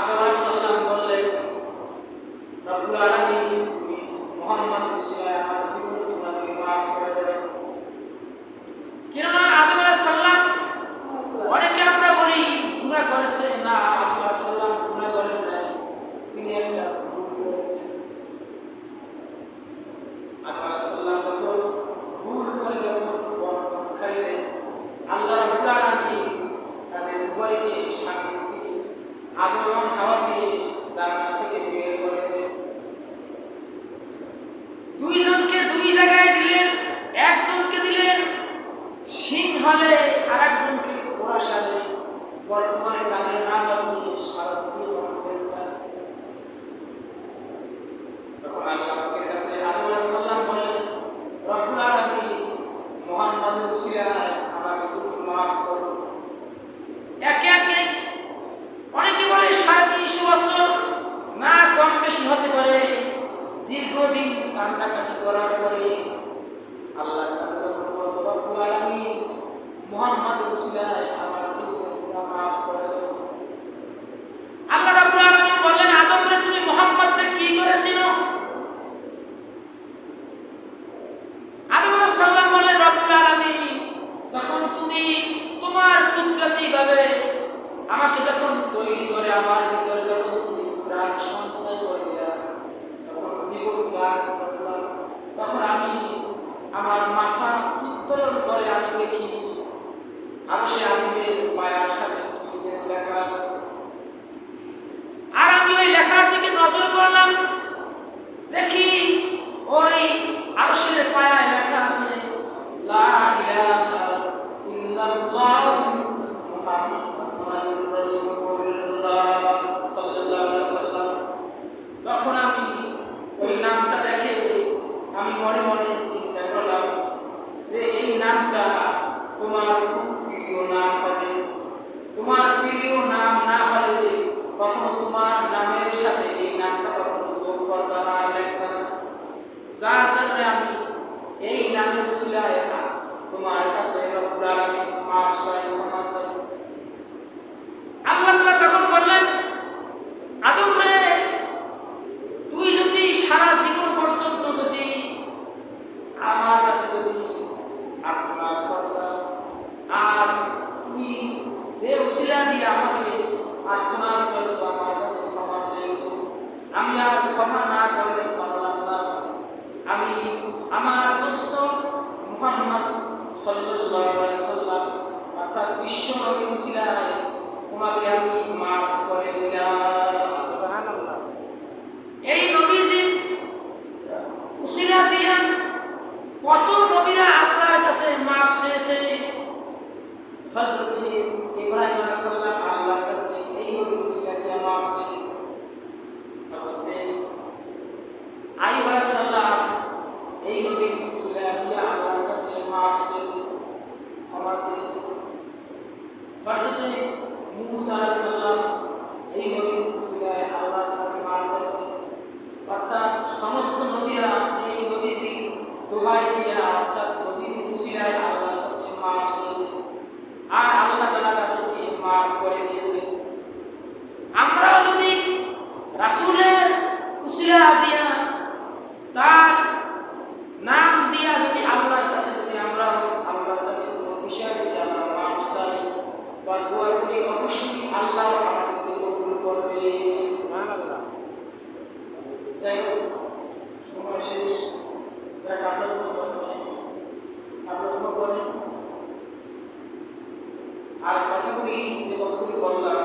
আল্লাহ সাল্লাম বললেন রব্বুল আলামিন তুমি মুহাম্মদ উসিলায় আমার জীবন তোমাকে মাফ করে দেন কেননা আদম আলাইহিস সালাম অনেকে আমরা বলি গুনাহ করেছে না আদম আলাইহিস সালাম গুনাহ করেন নাই তিনি একটা ভুল করেছেন আদম আলাইহিস সালাম যখন ভুল করে যখন বর্তমান খাইলেন আল্লাহ রাব্বুল আলামিন তাদের উভয়কে স্বামী স্ত্রী আদম এবং হাওয়াকে জান্নাত থেকে বের করে দিলেন দুইজনকে দুই জায়গায় দিলেন একজনকে দিলেন সিংহলে আর একজনকে খোরাসালে বর্তমানে তাদের নাম আছে সারথী এবং ফেরদা তখন আল্লাহ পাকের কাছে আদম আলাইহিস সালাম বলেন রব্বুল আলামিন মুহাম্মদ উসিলায় আমাকে তুমি মাফ করো একে একে অনেকে বলে সাড়ে তিনশো বছর না কম বেশি হতে পারে দীর্ঘদিন কান্নাকাটি করার পরে আল্লাহর কাছে যখন বলব রব্বুল আলামিন মুহাম্মদ উসিলায় আমার জীবনের গুনাহ মাফ করে দাও আল্লাহ রাব্বুল আলামিন বললেন আদম রে তুমি মুহাম্মদকে কি করেছিল আদম আলাইহিস সালাম বললেন রব্বুল আলামিন যখন তুমি তোমার কুদরতি ভাবে আমাকে যখন তৈরি করে, আমার ভিতরে যখন প্রাণ সঞ্চয় করে যখন জীবন দান করলাম তখন আমি আমার মাথা উত্তোলন করে আমি দেখি, আমি সে আজকের পায়ার সাথে লেখা আছে। আর আমি ওই লেখার দিকে নজর করলাম তখন আমি ওই নামটা দেখে আমি মনে মনে চিন্তা করলাম যে এই নামটা তোমার খুব নাম হবে তোমার প্রিয় নাম না হলে কখনো তোমার নামের সাথে এই নামটা কখনো যোগ না লেখা না যার কারণে আমি এই নামের উসিলায় তোমার কাছে রব্বুল আলামিন মাফ চাই আল্লাহ তাআলা তখন বললেন আদম রে তুই যদি সারা জীবন পর্যন্ত যদি আমার কাছে যদি আপনার করতা আর তুমি যে উসিলা দিয়ে আমাকে আত্মনাদ করেছ আমার কাছে ক্ষমা চেয়েছো আমি আর ক্ষমা না করলে পারলাম না আমি আমার দোস্ত মুহাম্মদ সাল্লাল্লাহু আলাইহি সাল্লাম অর্থাৎ বিশ্ব নবী উসিলায় তোমাকে আমি মাফ করে দিলাম। এই নবীজি উসিলা দিয়া কত নবীরা আল্লাহর কাছে মাফ চেয়েছে। হযরত ইব্রাহিম আলাইহিস সালাম আল্লাহর কাছে এই নবী উসিলা দিয়া মাফ চেয়েছে। আইয়ুব আলাইহিস সালাম এই নবী উসিলা দিয়া আল্লাহর কাছে মাফ চেয়েছে ক্ষমা চেয়েছে হযরত মুসা আলাইহিস সালাম এই নবী উসিলায় আল্লাহর কাছে মাফ করেছে অর্থাৎ সমস্ত নবীরা এই নদীর দোহাই দিয়া অর্থাৎ নদীর উসিলায় আল্লাহর কাছে মাফ চেয়েছে আর আল্লাহ তাআলা তাদেরকে মাফ করে দিয়েছে আমরাও যদি রাসূলের উসিলা দিয়া তার নাম দিয়া যদি আল্লাহর কাছে যদি আমরা আল্লাহর কাছে কোনো বিষয় যদি আমরা মাফ চাই বা দোয়া করি অবশ্যই আল্লাহ আমাদেরকে কবুল করবে সুবহানাল্লাহ যাই হোক সময় শেষ যাক আমরা যত কথা আর কথাগুলি যে কথাগুলি বললাম